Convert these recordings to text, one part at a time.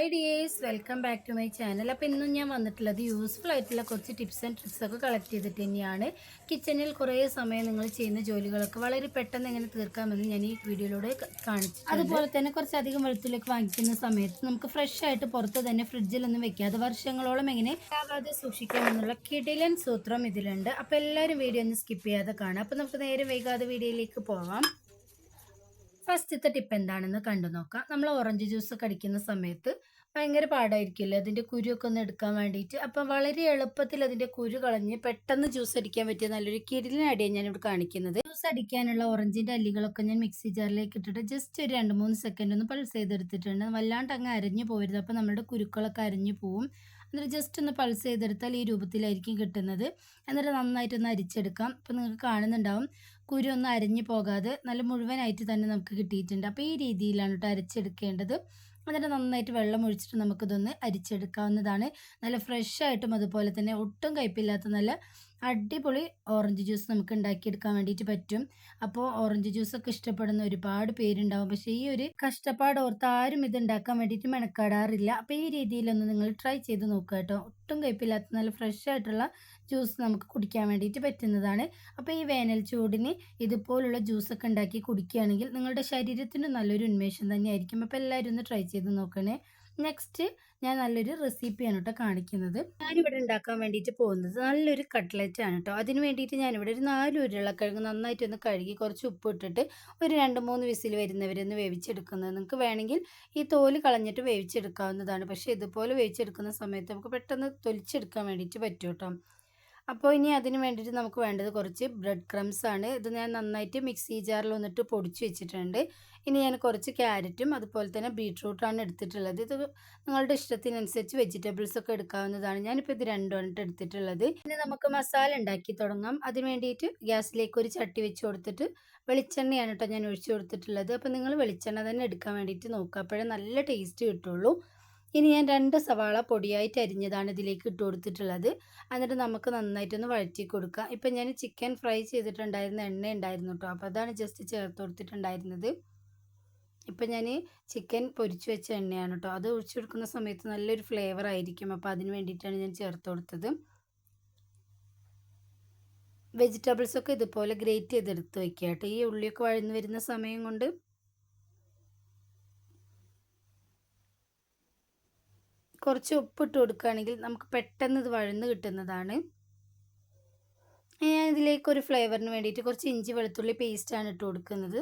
Hi dears welcome back to my channel അപ്പോൾ ഇന്നും ഞാൻ വന്നിട്ടുള്ളത് യൂസ്ഫുൾ ആയിട്ടുള്ള കുറച്ച് ടിപ്സ് ആൻഡ് ട്രിക്സ് ഒക്കെ കളക്ട് ചെയ്തിട്ട് തന്നെയാണ്. കിച്ചണിൽ കുറേ സമയം നിങ്ങൾ ചെയ്യുന്ന ജോലികളൊക്കെ വളരെ പെട്ടെന്ന് എങ്ങനെ തീർക്കാമെന്ന് ഞാൻ ഈ വീഡിയോയിലൂടെ കാണിച്ചു അതുപോലെ തന്നെ കുറച്ചധികം വെളുത്തുള്ളിലേക്ക് വാങ്ങിക്കുന്ന സമയത്ത് നമുക്ക് ഫ്രഷ് ആയിട്ട് പുറത്ത് തന്നെ ഫ്രിഡ്ജിലൊന്നും വെക്കാതെ വർഷങ്ങളോളം എങ്ങനെ ആകാതെ സൂക്ഷിക്കാമെന്നുള്ള കിടിലൻ സൂത്രം ഇതിലുണ്ട്. അപ്പോൾ എല്ലാവരും വീഡിയോ ഒന്ന് സ്കിപ്പ് ചെയ്യാതെ കാണാം അപ്പോൾ നമുക്ക് നേരെ വൈകാതെ വീഡിയോയിലേക്ക് പോവാം. ഫസ്റ്റത്തെ ടിപ്പ് എന്താണെന്ന് കണ്ടു നോക്കാം. നമ്മൾ ഓറഞ്ച് ജ്യൂസ് കടിക്കുന്ന സമയത്ത് ഭയങ്കര പാടായിരിക്കില്ലേ അതിന്റെ കുരുവൊക്കെ ഒന്ന് എടുക്കാൻ വേണ്ടിയിട്ട്. അപ്പം വളരെ എളുപ്പത്തിൽ അതിന്റെ കുരു കളഞ്ഞ് പെട്ടെന്ന് ജ്യൂസ് അടിക്കാൻ പറ്റിയ നല്ലൊരു കിരിലിന് അടിയാണ് ഞാനിവിടെ കാണിക്കുന്നത്. ജ്യൂസ് അടിക്കാനുള്ള ഓറഞ്ചിന്റെ അല്ലികളൊക്കെ ഞാൻ മിക്സി ജാറിലേക്ക് ഇട്ടിട്ട് ജസ്റ്റ് ഒരു രണ്ട് മൂന്ന് സെക്കൻഡ് ഒന്ന് പൾസ് ചെയ്തെടുത്തിട്ടുണ്ട്. വല്ലാണ്ട് അങ്ങ് അരഞ്ഞു പോരുത്. അപ്പം നമ്മുടെ കുരുക്കളൊക്കെ അരഞ്ഞു പോവും. എന്നിട്ട് ജസ്റ്റ് ഒന്ന് പൾസ് ചെയ്തെടുത്താൽ ഈ രൂപത്തിലായിരിക്കും കിട്ടുന്നത്. എന്നിട്ട് നന്നായിട്ടൊന്ന് അരിച്ചെടുക്കാം. അപ്പം നിങ്ങൾക്ക് കാണുന്നുണ്ടാവും കുരു ഒന്ന് അരഞ്ഞു പോകാതെ നല്ല മുഴുവനായിട്ട് തന്നെ നമുക്ക് കിട്ടിയിട്ടുണ്ട്. അപ്പോൾ ഈ രീതിയിലാണ് കേട്ടോ അരച്ചെടുക്കേണ്ടത്. എന്നിട്ട് നന്നായിട്ട് വെള്ളം ഒഴിച്ചിട്ട് നമുക്കിതൊന്ന് അരിച്ചെടുക്കാവുന്നതാണ്. നല്ല ഫ്രഷ് ആയിട്ടും അതുപോലെ തന്നെ ഒട്ടും കയ്പില്ലാത്ത നല്ല അടിപൊളി ഓറഞ്ച് ജ്യൂസ് നമുക്ക് ഉണ്ടാക്കിയെടുക്കാൻ വേണ്ടിയിട്ട് പറ്റും. അപ്പോൾ ഓറഞ്ച് ജ്യൂസ് ഒക്കെ ഇഷ്ടപ്പെടുന്ന ഒരുപാട് പേരുണ്ടാവും. പക്ഷേ ഈ ഒരു കഷ്ടപ്പാട് ഓർത്ത് ആരും ഇത് ഉണ്ടാക്കാൻ വേണ്ടിയിട്ട് മെനക്കാടാറില്ല. അപ്പോൾ ഈ രീതിയിലൊന്ന് നിങ്ങൾ ട്രൈ ചെയ്ത് നോക്കുക കേട്ടോ. ഒട്ടും കയ്പില്ലാത്ത നല്ല ഫ്രഷ് ആയിട്ടുള്ള ജ്യൂസ് നമുക്ക് കുടിക്കാൻ വേണ്ടിയിട്ട് പറ്റുന്നതാണ്. അപ്പോൾ ഈ വേനൽ ചൂടിന് ഇതുപോലുള്ള ജ്യൂസൊക്കെ ഉണ്ടാക്കി കുടിക്കുകയാണെങ്കിൽ നിങ്ങളുടെ ശരീരത്തിന് നല്ലൊരു ഉന്മേഷം തന്നെയായിരിക്കും. അപ്പോൾ എല്ലാവരും ഒന്ന് ട്രൈ ചെയ്ത് നോക്കണേ. നെക്സ്റ്റ് ഞാൻ നല്ലൊരു റെസിപ്പിയാണ് കേട്ടോ കാണിക്കുന്നത്. ഞാനിവിടെ ഉണ്ടാക്കാൻ വേണ്ടിയിട്ട് പോകുന്നത് നല്ലൊരു കട്ട്ലറ്റ് ആണ് കേട്ടോ അതിന് വേണ്ടിയിട്ട് ഞാനിവിടെ ഒരു നാല് ഉരുളക്കിഴങ്ങ് നന്നായിട്ടൊന്ന് കഴുകി കുറച്ച് ഉപ്പ് ഇട്ടിട്ട് ഒരു രണ്ട് മൂന്ന് വിസിൽ വരുന്നവരൊന്ന് വേവിച്ചെടുക്കുന്നത്. നിങ്ങൾക്ക് വേണമെങ്കിൽ ഈ തോൽ കളഞ്ഞിട്ട് വേവിച്ചെടുക്കാവുന്നതാണ്. പക്ഷേ ഇതുപോലെ വേവിച്ചെടുക്കുന്ന സമയത്ത് നമുക്ക് പെട്ടെന്ന് തൊലിച്ചെടുക്കാൻ വേണ്ടിയിട്ട് പറ്റും കേട്ടോ അപ്പോൾ ഇനി അതിന് വേണ്ടിയിട്ട് നമുക്ക് വേണ്ടത് കുറച്ച് ബ്രെഡ് ക്രംസ് ആണ്. ഇത് ഞാൻ നന്നായിട്ട് മിക്സി ജാറിൽ വന്നിട്ട് പൊടിച്ച് വെച്ചിട്ടുണ്ട്. ഇനി ഞാൻ കുറച്ച് ക്യാരറ്റും അതുപോലെ തന്നെ ബീട്രൂട്ടാണ് എടുത്തിട്ടുള്ളത്. ഇത് നിങ്ങളുടെ ഇഷ്ടത്തിനനുസരിച്ച് വെജിറ്റബിൾസ് ഒക്കെ എടുക്കാവുന്നതാണ്. ഞാനിപ്പോൾ ഇത് രണ്ടുമാണ് എടുത്തിട്ടുള്ളത്. ഇനി നമുക്ക് മസാല ഉണ്ടാക്കി തുടങ്ങാം. അതിന് വേണ്ടിയിട്ട് ഗ്യാസിലേക്ക് ഒരു ചട്ടി വെച്ച് കൊടുത്തിട്ട് വെളിച്ചെണ്ണയാണ് കേട്ടോ ഞാൻ ഒഴിച്ചു കൊടുത്തിട്ടുള്ളത്. അപ്പോൾ നിങ്ങൾ വെളിച്ചെണ്ണ തന്നെ എടുക്കാൻ വേണ്ടിയിട്ട് നോക്കുക അപ്പോഴേ നല്ല ടേസ്റ്റ് കിട്ടുള്ളൂ. ഇനി ഞാൻ രണ്ട് സവാള പൊടിയായിട്ട് അരിഞ്ഞതാണ് ഇതിലേക്ക് ഇട്ട് കൊടുത്തിട്ടുള്ളത്. എന്നിട്ട് നമുക്ക് നന്നായിട്ടൊന്ന് വഴറ്റി കൊടുക്കാം. ഇപ്പം ഞാൻ ചിക്കൻ ഫ്രൈ ചെയ്തിട്ടുണ്ടായിരുന്ന എണ്ണ ഉണ്ടായിരുന്നു കേട്ടോ അപ്പോൾ അതാണ് ജസ്റ്റ് ചേർത്ത് കൊടുത്തിട്ടുണ്ടായിരുന്നത്. ഇപ്പം ഞാൻ ചിക്കൻ പൊരിച്ചു വെച്ച എണ്ണയാണ് കേട്ടോ അത് ഒഴിച്ചു കൊടുക്കുന്ന സമയത്ത് നല്ലൊരു ഫ്ലേവർ ആയിരിക്കും. അപ്പോൾ അതിന് വേണ്ടിയിട്ടാണ് ഞാൻ ചേർത്ത് കൊടുത്തത്. വെജിറ്റബിൾസൊക്കെ ഇതുപോലെ ഗ്രേറ്റ് ചെയ്തെടുത്ത് വയ്ക്കുക കേട്ടോ ഈ ഉള്ളിയൊക്കെ വഴന്നു വരുന്ന സമയം കൊണ്ട് കുറച്ച് ഉപ്പിട്ട് കൊടുക്കുകയാണെങ്കിൽ നമുക്ക് പെട്ടെന്ന് ഇത് വഴന്ന് കിട്ടുന്നതാണ്. ഞാൻ ഇതിലേക്ക് ഒരു ഫ്ലേവറിന് വേണ്ടിയിട്ട് കുറച്ച് ഇഞ്ചി വെളുത്തുള്ളി പേസ്റ്റാണ് ഇട്ട് കൊടുക്കുന്നത്.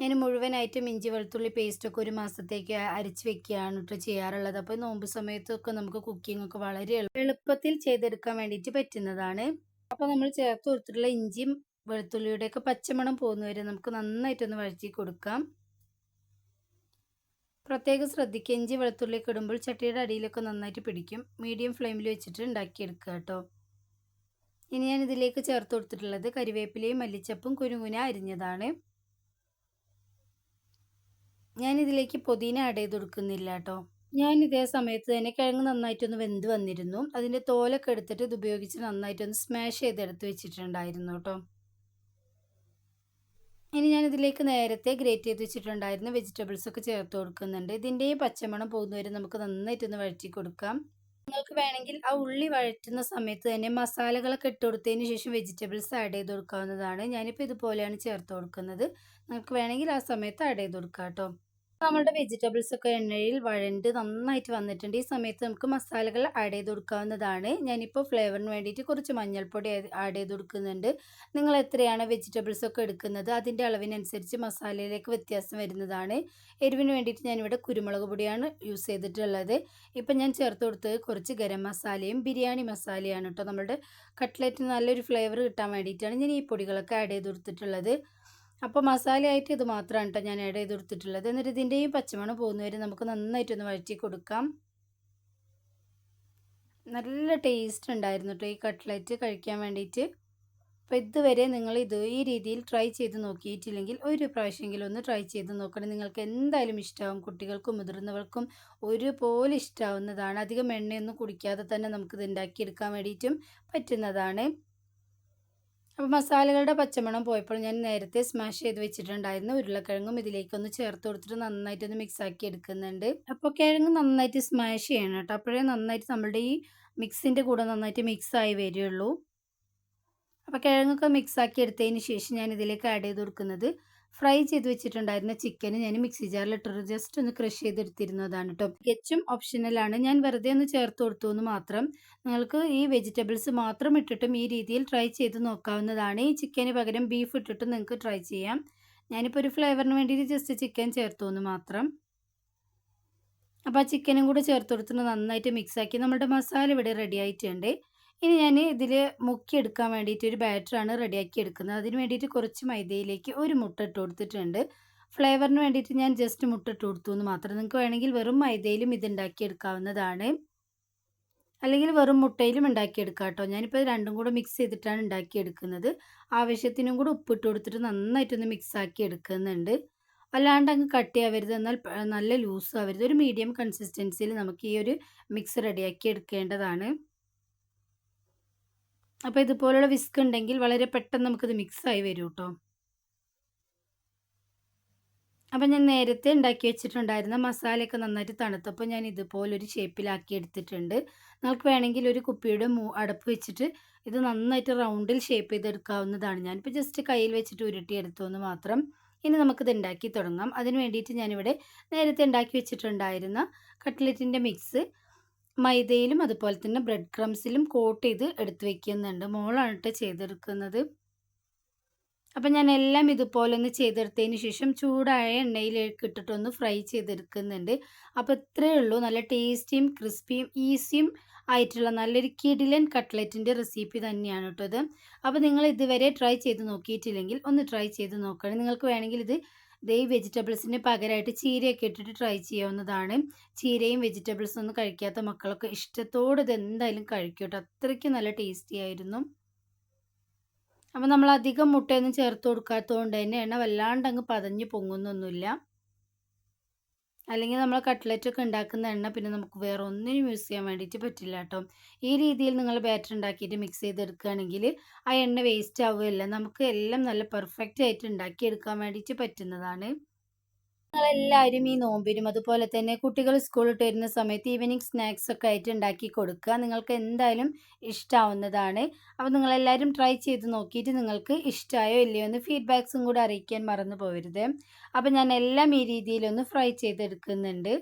ഞാൻ മുഴുവനായിട്ടും ഇഞ്ചി വെളുത്തുള്ളി പേസ്റ്റൊക്കെ ഒരു മാസത്തേക്ക് അരച്ച് വെക്കുകയാണ് കേട്ടോ ചെയ്യാറുള്ളത്. അപ്പോൾ നോമ്പ് സമയത്തൊക്കെ നമുക്ക് കുക്കിംഗ് ഒക്കെ വളരെ എളുപ്പത്തിൽ ചെയ്തെടുക്കാൻ വേണ്ടിയിട്ട് പറ്റുന്നതാണ്. അപ്പോൾ നമ്മൾ ചേർത്ത് കൊടുത്തിട്ടുള്ള ഇഞ്ചിയും വെളുത്തുള്ളിയുടെയൊക്കെ പച്ചമണം പോകുന്നവരെ നമുക്ക് നന്നായിട്ടൊന്ന് വഴറ്റി കൊടുക്കാം. പ്രത്യേകം ശ്രദ്ധിക്കുക. ഇഞ്ചി വെളുത്തുള്ളിയൊക്കെ ഇടുമ്പോൾ ചട്ടിയുടെ അടിയിലൊക്കെ നന്നായിട്ട് പിടിക്കും. മീഡിയം ഫ്ലെയിമിൽ വെച്ചിട്ട് ഉണ്ടാക്കിയെടുക്കുക കേട്ടോ. ഇനി ഞാൻ ഇതിലേക്ക് ചേർത്ത് കൊടുത്തിട്ടുള്ളത് കരിവേപ്പിലയും മല്ലിച്ചപ്പും കുരുങ്ങുന അരിഞ്ഞതാണ്. ഞാൻ ഇതിലേക്ക് പുതിന ആഡ് ചെയ്ത് കൊടുക്കുന്നില്ല കേട്ടോ. ഞാൻ ഇതേ സമയത്ത് തന്നെ കിഴങ്ങ് നന്നായിട്ടൊന്ന് വെന്ത് വന്നിരുന്നു. അതിന്റെ തോലൊക്കെ എടുത്തിട്ട് ഇത് ഉപയോഗിച്ച് നന്നായിട്ടൊന്ന് സ്മാഷ് ചെയ്തെടുത്ത് വെച്ചിട്ടുണ്ടായിരുന്നു കേട്ടോ. ഇനി ഞാൻ ഇതിലേക്ക് നേരത്തെ ഗ്രേറ്റ് ചെയ്ത് വെച്ചിട്ടുണ്ടായിരുന്ന വെജിറ്റബിൾസ് ഒക്കെ ചേർത്ത് കൊടുക്കുന്നുണ്ട്. ഇതിന്റെ പച്ചമണം പോകുന്നവരെ നമുക്ക് നന്നായിട്ടൊന്ന് വഴറ്റി കൊടുക്കാം. നിങ്ങൾക്ക് വേണമെങ്കിൽ ആ ഉള്ളി വഴറ്റുന്ന സമയത്ത് തന്നെ മസാലകളൊക്കെ ഇട്ട് കൊടുത്തതിന് ശേഷം വെജിറ്റബിൾസ് ആഡ് ചെയ്ത് കൊടുക്കാവുന്നതാണ്. ഞാനിപ്പോൾ ഇതുപോലെയാണ് ചേർത്ത് കൊടുക്കുന്നത്. നിങ്ങൾക്ക് വേണമെങ്കിൽ ആ സമയത്ത് ആഡ് ചെയ്ത് കൊടുക്കാം കേട്ടോ. നമ്മുടെ വെജിറ്റബിൾസ് ഒക്കെ എണ്ണയിൽ വഴണ്ട് നന്നായിട്ട് വന്നിട്ടുണ്ട്. ഈ സമയത്ത് നമുക്ക് മസാലകൾ ആഡ് ചെയ്ത് കൊടുക്കാവുന്നതാണ്. ഞാനിപ്പോൾ ഫ്ലേവറിന് വേണ്ടിയിട്ട് കുറച്ച് മഞ്ഞൾപ്പൊടി ആഡ് ചെയ്ത് കൊടുക്കുന്നുണ്ട്. നിങ്ങൾ എത്രയാണ് വെജിറ്റബിൾസ് ഒക്കെ എടുക്കുന്നത്? അതിന്റെ അളവിനനുസരിച്ച് മസാലയിലേക്ക് വ്യത്യാസം വരുന്നതാണ്. എരിവിന് വേണ്ടിയിട്ട് ഞാനിവിടെ കുരുമുളക് പൊടിയാണ് യൂസ് ചെയ്തിട്ടുള്ളത്. ഇപ്പം ഞാൻ ചേർത്ത് കൊടുത്തത് കുറച്ച് ഗരം മസാലയും ബിരിയാണി മസാലയാണ് കേട്ടോ. നമ്മുടെ കട്ട്ലറ്റിന് നല്ലൊരു ഫ്ലേവർ കിട്ടാൻ വേണ്ടിയിട്ടാണ് ഞാൻ ഈ പൊടികളൊക്കെ ആഡ് ചെയ്ത് കൊടുത്തിട്ടുള്ളത്. അപ്പോൾ മസാലയായിട്ട് ഇത് മാത്രമാണ് കേട്ടോ ഞാൻ ആഡ് ചെയ്ത് കൊടുത്തിട്ടുള്ളത് എന്നിട്ട് ഇതിന്റെയും പച്ചമണം പോകുന്നവരെ നമുക്ക് നന്നായിട്ടൊന്ന് വഴറ്റി കൊടുക്കാം. നല്ല ടേസ്റ്റ് ഉണ്ടായിരുന്നു കേട്ടോ ഈ കട്ട്ലറ്റ് കഴിക്കാൻ വേണ്ടിയിട്ട് അപ്പോൾ ഇതുവരെ നിങ്ങൾ ഇത് ഈ രീതിയിൽ ട്രൈ ചെയ്ത് നോക്കിയിട്ടില്ലെങ്കിൽ ഒരു പ്രാവശ്യമെങ്കിലും ഒന്ന് ട്രൈ ചെയ്ത് നോക്കണം. നിങ്ങൾക്ക് എന്തായാലും ഇഷ്ടമാവും കുട്ടികൾക്കും മുതിർന്നവർക്കും ഒരുപോലെ ഇഷ്ടമാവുന്നതാണ് അധികം എണ്ണയൊന്നും കുടിക്കാതെ തന്നെ നമുക്കിത് ഉണ്ടാക്കിയെടുക്കാൻ വേണ്ടിയിട്ടും പറ്റുന്നതാണ്. അപ്പോൾ മസാലകളുടെ പച്ചമണം പോയപ്പോൾ ഞാൻ നേരത്തെ സ്മാഷ് ചെയ്ത് വെച്ചിട്ടുണ്ടായിരുന്നു ഉരുളക്കിഴങ്ങും ഇതിലേക്കൊന്ന് ചേർത്ത് കൊടുത്തിട്ട് നന്നായിട്ട് ഒന്ന് മിക്സ് ആക്കി എടുക്കുന്നുണ്ട്. അപ്പോൾ കിഴങ്ങ് നന്നായിട്ട് സ്മാഷ് ചെയ്യണം കേട്ടോ. അപ്പോഴേ നന്നായിട്ട് നമ്മളുടെ ഈ മിക്സിന്റെ കൂടെ നന്നായിട്ട് മിക്സ് ആയി വരികയുള്ളൂ അപ്പോൾ കിഴങ്ങൊക്കെ മിക്സ് ആക്കി എടുത്തതിന് ശേഷം ഞാൻ ഇതിലേക്ക് ആഡ് ചെയ്ത് കൊടുക്കുന്നത് ഫ്രൈ ചെയ്ത് വെച്ചിട്ടുണ്ടായിരുന്ന ചിക്കൻ ഞാൻ മിക്സി ജാറിലിട്ടൊരു ജസ്റ്റ് ഒന്ന് ക്രഷ് ചെയ്തെടുത്തിരുന്നതാണ് കേട്ടോ തികച്ചും ഓപ്ഷണലാണ് ഞാൻ വെറുതെ ഒന്ന് ചേർത്ത് കൊടുത്തു എന്ന് മാത്രം. നിങ്ങൾക്ക് ഈ വെജിറ്റബിൾസ് മാത്രം ഇട്ടിട്ടും ഈ രീതിയിൽ ട്രൈ ചെയ്ത് നോക്കാവുന്നതാണ്. ഈ ചിക്കന് പകരം ബീഫ് ഇട്ടിട്ട് നിങ്ങൾക്ക് ട്രൈ ചെയ്യാം. ഞാനിപ്പോൾ ഒരു ഫ്ലേവറിന് വേണ്ടിയിട്ട് ജസ്റ്റ് ചിക്കൻ ചേർത്തു എന്ന് മാത്രം. അപ്പോൾ ആ ചിക്കനും കൂടെ ചേർത്ത് കൊടുത്തിട്ട് നന്നായിട്ട് മിക്സാക്കി നമ്മുടെ മസാല ഇവിടെ റെഡി ആയിട്ടുണ്ട്. ഇനി ഞാൻ ഇതിൽ മുക്കിയെടുക്കാൻ വേണ്ടിയിട്ട് ഒരു ബാറ്ററാണ് റെഡിയാക്കി എടുക്കുന്നത്. അതിന് വേണ്ടിയിട്ട് കുറച്ച് മൈദയിലേക്ക് ഒരു മുട്ട ഇട്ട് കൊടുത്തിട്ടുണ്ട്. ഫ്ലേവറിന് വേണ്ടിയിട്ട് ഞാൻ ജസ്റ്റ് മുട്ട ഇട്ട് കൊടുത്തു എന്ന് മാത്രം. നിങ്ങൾക്ക് വേണമെങ്കിൽ വെറും മൈദയിലും ഇത് ഉണ്ടാക്കിയെടുക്കാവുന്നതാണ്. അല്ലെങ്കിൽ വെറും മുട്ടയിലും ഉണ്ടാക്കിയെടുക്കാം കേട്ടോ. ഞാനിപ്പോൾ രണ്ടും കൂടെ മിക്സ് ചെയ്തിട്ടാണ് ഉണ്ടാക്കിയെടുക്കുന്നത്. ആവശ്യത്തിനും കൂടെ ഉപ്പിട്ട് കൊടുത്തിട്ട് നന്നായിട്ടൊന്ന് മിക്സ് ആക്കി എടുക്കുന്നുണ്ട്. അല്ലാണ്ട് അങ്ങ് കട്ട് കട്ടിയാവരുത് എന്നാൽ നല്ല ലൂസ് ആവരുത്. ഒരു മീഡിയം കൺസിസ്റ്റൻസിയിൽ നമുക്ക് ഈ ഒരു മിക്സ് റെഡിയാക്കി എടുക്കേണ്ടതാണ്. അപ്പോൾ ഇതുപോലുള്ള വിസ്ക് ഉണ്ടെങ്കിൽ വളരെ പെട്ടെന്ന് നമുക്കിത് മിക്സായി വരും കേട്ടോ അപ്പം ഞാൻ നേരത്തെ ഉണ്ടാക്കി വെച്ചിട്ടുണ്ടായിരുന്ന മസാലയൊക്കെ നന്നായിട്ട് തണുത്തപ്പോൾ ഞാൻ ഇതുപോലൊരു ഷേപ്പിലാക്കി എടുത്തിട്ടുണ്ട്. നിങ്ങൾക്ക് വേണമെങ്കിൽ ഒരു കുപ്പിയുടെ മൂ അടപ്പ് വെച്ചിട്ട് ഇത് നന്നായിട്ട് റൗണ്ടിൽ ഷേപ്പ് ചെയ്തെടുക്കാവുന്നതാണ്. ഞാനിപ്പോൾ ജസ്റ്റ് കയ്യിൽ വെച്ചിട്ട് ഉരുട്ടിയെടുത്തു എന്ന് മാത്രം ഇനി നമുക്കിത് ഉണ്ടാക്കി തുടങ്ങാം. അതിന് വേണ്ടിയിട്ട് ഞാനിവിടെ നേരത്തെ ഉണ്ടാക്കി വെച്ചിട്ടുണ്ടായിരുന്ന കട്ട്ലറ്റിന്റെ മിക്സ് മൈദയിലും അതുപോലെ തന്നെ ബ്രെഡ് ക്രംസിലും കോട്ട് ചെയ്ത് എടുത്ത് വെക്കുന്നുണ്ട്. മോളാണ് കേട്ടോ ചെയ്തെടുക്കുന്നത്. അപ്പം ഞാൻ എല്ലാം ഇതുപോലെ ഒന്ന് ചെയ്തെടുത്തതിന് ശേഷം ചൂടായ എണ്ണയിലേക്ക് ഇട്ടിട്ടൊന്ന് ഫ്രൈ ചെയ്തെടുക്കുന്നുണ്ട്. അപ്പോൾ ഇത്രയേ ഉള്ളൂ. നല്ല ടേസ്റ്റിയും ക്രിസ്പിയും ഈസിയും ആയിട്ടുള്ള നല്ലൊരു കിഡിലൻ കട്ട്ലറ്റിന്റെ റെസിപ്പി തന്നെയാണ് കേട്ടോ ഇത്. അപ്പോൾ നിങ്ങൾ ഇതുവരെ ട്രൈ ചെയ്ത് നോക്കിയിട്ടില്ലെങ്കിൽ ഒന്ന് ട്രൈ ചെയ്ത് നോക്കണം. നിങ്ങൾക്ക് വേണമെങ്കിൽ ഇത് ദേ ഈ വെജിറ്റബിൾസിന് പകരമായിട്ട് ചീരയൊക്കെ ഇട്ടിട്ട് ട്രൈ ചെയ്യാവുന്നതാണ്. ചീരയും വെജിറ്റബിൾസും ഒന്നും കഴിക്കാത്ത മക്കളൊക്കെ ഇഷ്ടത്തോടെ ഇത് എന്തായാലും കഴിക്കും അത്രയ്ക്ക് നല്ല ടേസ്റ്റി ആയിരുന്നു. അപ്പോൾ നമ്മൾ അധികം മുട്ടയൊന്നും ചേർത്ത് കൊടുക്കാത്തതുകൊണ്ട് തന്നെ എണ്ണ വല്ലാണ്ട് അങ്ങ് പതഞ്ഞ് പൊങ്ങുന്നൊന്നുമില്ല. അല്ലെങ്കിൽ നമ്മൾ കട്ട്ലറ്റ് ഒക്കെ ഉണ്ടാക്കുന്ന എണ്ണ പിന്നെ നമുക്ക് വേറെ ഒന്നിനും യൂസ് ചെയ്യാൻ വേണ്ടിയിട്ട് പറ്റില്ല കേട്ടോ. ഈ രീതിയിൽ നിങ്ങൾ ബാറ്റർ ഉണ്ടാക്കിയിട്ട് മിക്സ് ചെയ്തെടുക്കുകയാണെങ്കിൽ ആ എണ്ണ വേസ്റ്റ് ആവുകയില്ല. നമുക്ക് എല്ലാം നല്ല പെർഫെക്റ്റ് ആയിട്ട് ഉണ്ടാക്കിയെടുക്കാൻ വേണ്ടിയിട്ട് പറ്റുന്നതാണ്. നിങ്ങളെല്ലാവരും ഈ നോമ്പിനും അതുപോലെ തന്നെ കുട്ടികൾ സ്കൂളിൽ വരുന്ന സമയത്ത് ഈവനിങ് സ്നാക്സ് ഒക്കെ ആയിട്ട് ഉണ്ടാക്കി കൊടുക്കുക. നിങ്ങൾക്ക് എന്തായാലും ഇഷ്ടമാവുന്നതാണ് അപ്പോൾ നിങ്ങളെല്ലാവരും ട്രൈ ചെയ്ത് നോക്കിയിട്ട് നിങ്ങൾക്ക് ഇഷ്ടമായോ ഇല്ലയോ എന്ന് ഫീഡ്ബാക്സും കൂടെ അറിയിക്കാൻ മറന്നു പോകരുത്. അപ്പോൾ ഞാൻ എല്ലാം ഈ രീതിയിലൊന്ന് ഫ്രൈ ചെയ്തെടുക്കുന്നുണ്ട്.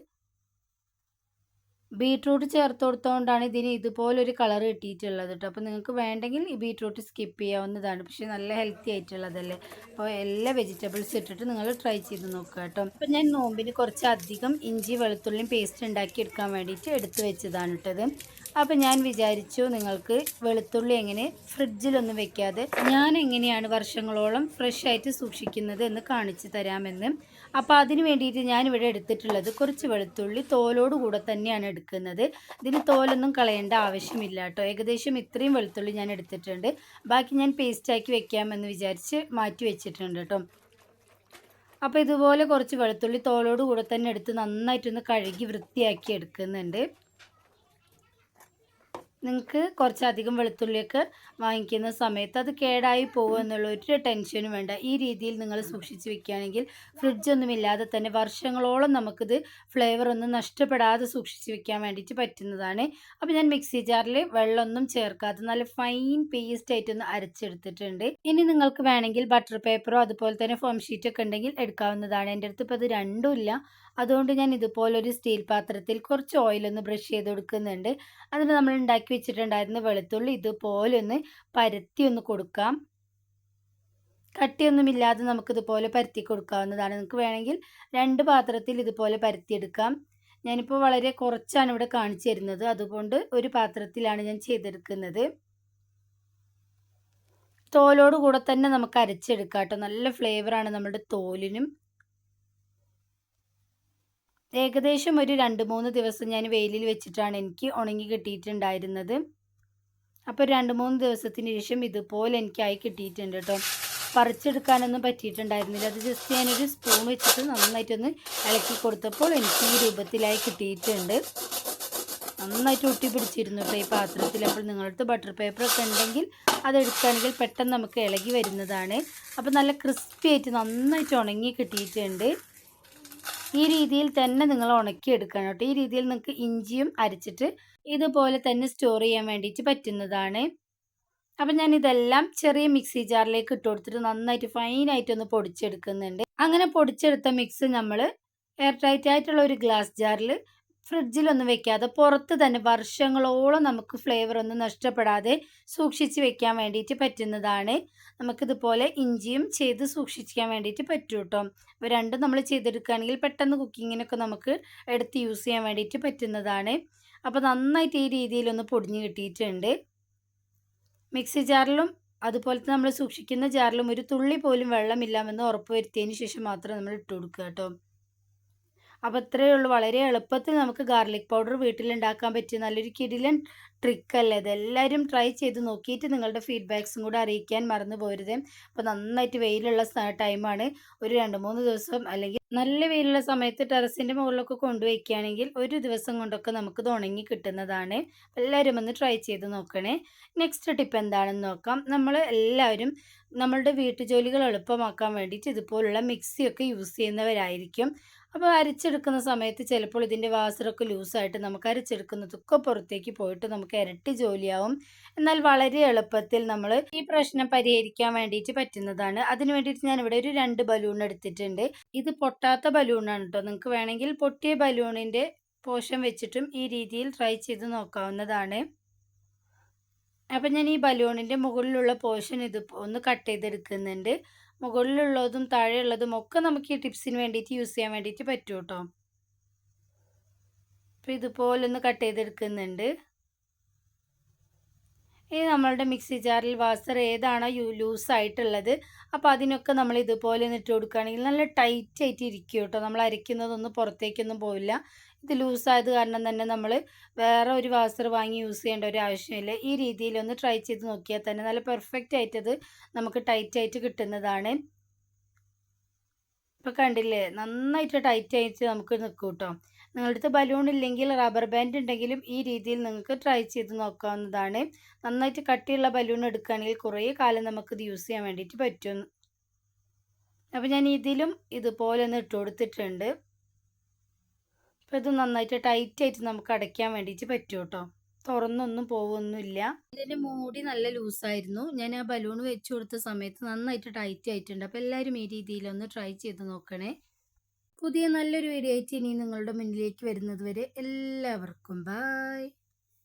ബീട്രൂട്ട് ചേർത്ത് കൊടുത്തുകൊണ്ടാണ് ഇതിന് ഇതുപോലൊരു കളർ കിട്ടിയിട്ടുള്ളത് കേട്ടോ അപ്പോൾ നിങ്ങൾക്ക് വേണ്ടെങ്കിൽ ഈ ബീട്രൂട്ട് സ്കിപ്പ് ചെയ്യാവുന്നതാണ്. പക്ഷേ നല്ല ഹെൽത്തി ആയിട്ടുള്ളതല്ലേ? അപ്പോൾ എല്ലാ വെജിറ്റബിൾസ് ഇട്ടിട്ട് നിങ്ങൾ ട്രൈ ചെയ്ത് നോക്കുക കേട്ടോ അപ്പോൾ ഞാൻ നോമ്പിന് കുറച്ച് അധികം ഇഞ്ചി വെളുത്തുള്ളിയും പേസ്റ്റ് ഉണ്ടാക്കി എടുക്കാൻ വേണ്ടിയിട്ട് എടുത്തു വെച്ചതാണ് കേട്ടത് അപ്പോൾ ഞാൻ വിചാരിച്ചു നിങ്ങൾക്ക് വെളുത്തുള്ളി എങ്ങനെ ഫ്രിഡ്ജിലൊന്നും വെക്കാതെ ഞാൻ എങ്ങനെയാണ് വർഷങ്ങളോളം ഫ്രഷ് ആയിട്ട് സൂക്ഷിക്കുന്നത് എന്ന് കാണിച്ചു തരാമെന്ന്. അപ്പോൾ അതിന് വേണ്ടിയിട്ട് ഞാനിവിടെ എടുത്തിട്ടുള്ളത് കുറച്ച് വെളുത്തുള്ളി തോലോട് കൂടെ തന്നെയാണ് എടുക്കുന്നത്. ഇതിന് തോലൊന്നും കളയേണ്ട ആവശ്യമില്ല കേട്ടോ. ഏകദേശം ഇത്രയും വെളുത്തുള്ളി ഞാൻ എടുത്തിട്ടുണ്ട്. ബാക്കി ഞാൻ പേസ്റ്റാക്കി വെക്കാമെന്ന് വിചാരിച്ച് മാറ്റി വെച്ചിട്ടുണ്ട് കേട്ടോ. അപ്പോൾ ഇതുപോലെ കുറച്ച് വെളുത്തുള്ളി തോലോട് കൂടെ തന്നെ എടുത്ത് നന്നായിട്ടൊന്ന് കഴുകി വൃത്തിയാക്കി എടുക്കുന്നുണ്ട്. നിങ്ങൾക്ക് കുറച്ചധികം വെളുത്തുള്ളിയൊക്കെ വാങ്ങിക്കുന്ന സമയത്ത് അത് കേടായി പോകുക എന്നുള്ള ഒരു ടെൻഷനും വേണ്ട. ഈ രീതിയിൽ നിങ്ങൾ സൂക്ഷിച്ച് വെക്കുകയാണെങ്കിൽ ഫ്രിഡ്ജൊന്നും ഇല്ലാതെ തന്നെ വർഷങ്ങളോളം നമുക്കിത് ഫ്ലേവർ ഒന്നും നഷ്ടപ്പെടാതെ സൂക്ഷിച്ച് വെക്കാൻ വേണ്ടിയിട്ട് പറ്റുന്നതാണ്. അപ്പോൾ ഞാൻ മിക്സി ജാറിൽ വെള്ളമൊന്നും ചേർക്കാതെ നല്ല ഫൈൻ പേസ്റ്റ് ആയിട്ട് ഒന്ന് അരച്ചെടുത്തിട്ടുണ്ട്. ഇനി നിങ്ങൾക്ക് വേണമെങ്കിൽ ബട്ടർ പേപ്പറോ അതുപോലെ തന്നെ ഫോം ഷീറ്റൊക്കെ ഉണ്ടെങ്കിൽ എടുക്കാവുന്നതാണ്. എന്റെ അടുത്ത് ഇപ്പോൾ അത് രണ്ടും ഇല്ല. അതുകൊണ്ട് ഞാൻ ഇതുപോലൊരു സ്റ്റീൽ പാത്രത്തിൽ കുറച്ച് ഓയിലൊന്ന് ബ്രഷ് ചെയ്ത് കൊടുക്കുന്നുണ്ട്. അതിന് നമ്മൾ ഉണ്ടാക്കി വെച്ചിട്ടുണ്ടായിരുന്ന വെളുത്തുള്ളി ഇതുപോലെ ഒന്ന് പരത്തി ഒന്ന് കൊടുക്കാം. കട്ടിയൊന്നുമില്ലാതെ നമുക്കിതുപോലെ പരത്തി കൊടുക്കാവുന്നതാണ്. നിങ്ങൾക്ക് വേണമെങ്കിൽ രണ്ട് പാത്രത്തിൽ ഇതുപോലെ പരത്തിയെടുക്കാം. ഞാനിപ്പോൾ വളരെ കുറച്ചാണ് ഇവിടെ കാണിച്ചു തരുന്നത്. അതുകൊണ്ട് ഒരു പാത്രത്തിലാണ് ഞാൻ ചെയ്തെടുക്കുന്നത്. തോലോട് കൂടെ തന്നെ നമുക്ക് അരച്ചെടുക്കാം കേട്ടോ. നല്ല ഫ്ലേവറാണ് നമ്മുടെ തോലിനും. ഏകദേശം ഒരു രണ്ട് മൂന്ന് ദിവസം ഞാൻ വെയിലിൽ വെച്ചിട്ടാണ് എനിക്ക് ഉണങ്ങി കിട്ടിയിട്ടുണ്ടായിരുന്നത്. അപ്പോൾ രണ്ട് മൂന്ന് ദിവസത്തിന് ശേഷം ഇതുപോലെ എനിക്കായി കിട്ടിയിട്ടുണ്ട് കേട്ടോ. പറിച്ചെടുക്കാനൊന്നും പറ്റിയിട്ടുണ്ടായിരുന്നില്ല. അത് ജസ്റ്റ് ഞാനൊരു സ്പൂൺ വെച്ചിട്ട് നന്നായിട്ടൊന്ന് ഇളക്കി കൊടുത്തപ്പോൾ എനിക്ക് ഈ രൂപത്തിലായി കിട്ടിയിട്ടുണ്ട്. നന്നായിട്ട് ഒട്ടി പിടിച്ചിരുന്നു ഈ പാത്രത്തിൽ. അപ്പോൾ നിങ്ങളടുത്ത് ബട്ടർ പേപ്പറൊക്കെ ഉണ്ടെങ്കിൽ അതെടുക്കുകയാണെങ്കിൽ പെട്ടെന്ന് നമുക്ക് ഇളകി വരുന്നതാണ്. അപ്പോൾ നല്ല ക്രിസ്പി ആയിട്ട് നന്നായിട്ട് ഉണങ്ങി കിട്ടിയിട്ടുണ്ട്. ഈ രീതിയിൽ തന്നെ നിങ്ങൾ ഉണക്കിയെടുക്കണം കേട്ടോ. ഈ രീതിയിൽ നിങ്ങൾക്ക് ഇഞ്ചിയും അരച്ചിട്ട് ഇതുപോലെ തന്നെ സ്റ്റോർ ചെയ്യാൻ വേണ്ടിയിട്ട് പറ്റുന്നതാണ്. അപ്പം ഞാൻ ഇതെല്ലാം ചെറിയ മിക്സി ജാറിലേക്ക് ഇട്ട് കൊടുത്തിട്ട് നന്നായിട്ട് ഫൈനായിട്ട് ഒന്ന് പൊടിച്ചെടുക്കുന്നുണ്ട്. അങ്ങനെ പൊടിച്ചെടുത്ത മിക്സ് നമ്മൾ എയർ ടൈറ്റ് ആയിട്ടുള്ള ഒരു ഗ്ലാസ് ജാറിൽ ഫ്രിഡ്ജിലൊന്നും വെക്കാതെ പുറത്ത് തന്നെ വർഷങ്ങളോളം നമുക്ക് ഫ്ലേവർ ഒന്നും നഷ്ടപ്പെടാതെ സൂക്ഷിച്ച് വെക്കാൻ വേണ്ടിയിട്ട് പറ്റുന്നതാണ്. നമുക്കിതുപോലെ ഇഞ്ചിയും ചെയ്ത് സൂക്ഷിക്കാൻ വേണ്ടിയിട്ട് പറ്റും കേട്ടോ അപ്പോൾ രണ്ടും നമ്മൾ ചെയ്തെടുക്കുകയാണെങ്കിൽ പെട്ടെന്ന് കുക്കിങ്ങിനൊക്കെ നമുക്ക് എടുത്ത് യൂസ് ചെയ്യാൻ വേണ്ടിയിട്ട് പറ്റുന്നതാണ്. അപ്പോൾ നന്നായിട്ട് ഈ രീതിയിലൊന്ന് പൊടിഞ്ഞ് കിട്ടിയിട്ടുണ്ട്. മിക്സി ജാറിലും അതുപോലെ നമ്മൾ സൂക്ഷിക്കുന്ന ജാറിലും ഒരു തുള്ളി പോലും വെള്ളമില്ലാമെന്ന് ഉറപ്പ് വരുത്തിയതിന് ശേഷം മാത്രം നമ്മൾ ഇട്ട് കൊടുക്കുക കേട്ടോ. അപ്പോൾ ഇത്രയേ ഉള്ളൂ. വളരെ എളുപ്പത്തിൽ നമുക്ക് ഗാർലിക് പൗഡർ വീട്ടിലുണ്ടാക്കാൻ പറ്റിയ നല്ലൊരു കിടിലൻ ട്രിക്കല്ലേ ഇതെല്ലാവരും ട്രൈ ചെയ്ത് നോക്കിയിട്ട് നിങ്ങളുടെ ഫീഡ്ബാക്സും കൂടെ അറിയിക്കാൻ മറന്നു പോരുത്. അപ്പോൾ നന്നായിട്ട് വെയിലുള്ള ടൈമാണ് ഒരു രണ്ട് മൂന്ന് ദിവസം അല്ലെങ്കിൽ നല്ല വെയിലുള്ള സമയത്ത് ടെറസിന്റെ മുകളിലൊക്കെ കൊണ്ടുവയ്ക്കുകയാണെങ്കിൽ ഒരു ദിവസം കൊണ്ടൊക്കെ നമുക്ക് ഉണങ്ങി കിട്ടുന്നതാണ്. എല്ലാവരും ഒന്ന് ട്രൈ ചെയ്ത് നോക്കണേ. നെക്സ്റ്റ് ടിപ്പ് എന്താണെന്ന് നോക്കാം. നമ്മൾ എല്ലാവരും നമ്മളുടെ വീട്ടുജോലികൾ എളുപ്പമാക്കാൻ വേണ്ടിയിട്ട് ഇതുപോലുള്ള മിക്സിയൊക്കെ യൂസ് ചെയ്യുന്നവരായിരിക്കും. അപ്പോൾ അരച്ചെടുക്കുന്ന സമയത്ത് ചിലപ്പോൾ ഇതിന്റെ വാസറൊക്കെ ലൂസായിട്ട് നമുക്ക് അരച്ചെടുക്കുന്നതൊക്കെ പുറത്തേക്ക് പോയിട്ട് നമുക്ക് ഇരട്ടി ജോലിയാവും. എന്നാൽ വളരെ എളുപ്പത്തിൽ നമ്മൾ ഈ പ്രശ്നം പരിഹരിക്കാൻ വേണ്ടിയിട്ട് പറ്റുന്നതാണ്. അതിന് വേണ്ടിയിട്ട് ഞാൻ ഇവിടെ ഒരു രണ്ട് ബലൂൺ എടുത്തിട്ടുണ്ട്. ഇത് പൊട്ടാത്ത ബലൂണാണ് കേട്ടോ. നിങ്ങൾക്ക് വേണമെങ്കിൽ പൊട്ടിയ ബലൂണിന്റെ പോഷൻ വെച്ചിട്ടും ഈ രീതിയിൽ ട്രൈ ചെയ്ത് നോക്കാവുന്നതാണ്. അപ്പം ഞാൻ ഈ ബലൂണിന്റെ മുകളിലുള്ള പോർഷൻ ഇത് ഒന്ന് കട്ട് ചെയ്തെടുക്കുന്നുണ്ട്. മുകളിലുള്ളതും താഴെയുള്ളതും ഒക്കെ നമുക്ക് ഈ ടിപ്സിന് വേണ്ടിയിട്ട് യൂസ് ചെയ്യാൻ വേണ്ടിയിട്ട് പറ്റും കേട്ടോ അപ്പോൾ ഇതുപോലെ ഒന്ന് കട്ട് ചെയ്തെടുക്കുന്നുണ്ട്. ഇനി നമ്മളുടെ മിക്സി ജാറിൽ വാസർ ഏതാണോ യൂ ലൂസായിട്ടുള്ളത് അപ്പോൾ അതിനൊക്കെ നമ്മൾ ഇതുപോലെ ഒന്ന് ഇട്ട് കൊടുക്കുകയാണെങ്കിൽ നല്ല ടൈറ്റ് ആയിട്ട് ഇരിക്കും കേട്ടോ നമ്മൾ അരയ്ക്കുന്നതൊന്നും പുറത്തേക്കൊന്നും പോവില്ല. ഇത് ലൂസായത് കാരണം തന്നെ നമ്മൾ വേറെ ഒരു വാസർ വാങ്ങി യൂസ് ചെയ്യേണ്ട ഒരു ആവശ്യമില്ല. ഈ രീതിയിൽ ഒന്ന് ട്രൈ ചെയ്ത് നോക്കിയാൽ തന്നെ നല്ല പെർഫെക്റ്റ് ആയിട്ടത് നമുക്ക് ടൈറ്റ് ആയിട്ട് കിട്ടുന്നതാണ്. ഇപ്പോൾ കണ്ടില്ലേ? നന്നായിട്ട് ടൈറ്റ് ആയിട്ട് നമുക്ക് നിൽക്കും കേട്ടോ അടുത്ത് ബലൂൺ ഇല്ലെങ്കിൽ റബ്ബർ ബാൻഡ് ഉണ്ടെങ്കിലും ഈ രീതിയിൽ നിങ്ങൾക്ക് ട്രൈ ചെയ്ത് നോക്കാവുന്നതാണ്. നന്നായിട്ട് കട്ടിയുള്ള ബലൂൺ എടുക്കുകയാണെങ്കിൽ കുറേ കാലം നമുക്കിത് യൂസ് ചെയ്യാൻ വേണ്ടിയിട്ട് പറ്റും. അപ്പോൾ ഞാൻ ഇതിലും ഇതുപോലെ ഒന്ന് ഇട്ട് കൊടുത്തിട്ടുണ്ട്. അപ്പോൾ ഇത് നന്നായിട്ട് ടൈറ്റ് ആയിട്ട് നമുക്ക് അടയ്ക്കാൻ വേണ്ടിയിട്ട് പറ്റും കേട്ടോ തുറന്നൊന്നും പോവൊന്നുമില്ല. ഇതിന്റെ മൂടി നല്ല ലൂസായിരുന്നു. ഞാൻ ആ ബലൂൺ വെച്ച് കൊടുത്ത സമയത്ത് നന്നായിട്ട് ടൈറ്റ് ആയിട്ടുണ്ട്. അപ്പോൾ എല്ലാവരും ഈ രീതിയിലൊന്ന് ട്രൈ ചെയ്ത് നോക്കണേ. പുതിയ നല്ലൊരു വീഡിയോ ആയിട്ട് ഇനി നിങ്ങളുടെ മുന്നിലേക്ക് വരുന്നത് വരെ എല്ലാവർക്കും ബായ്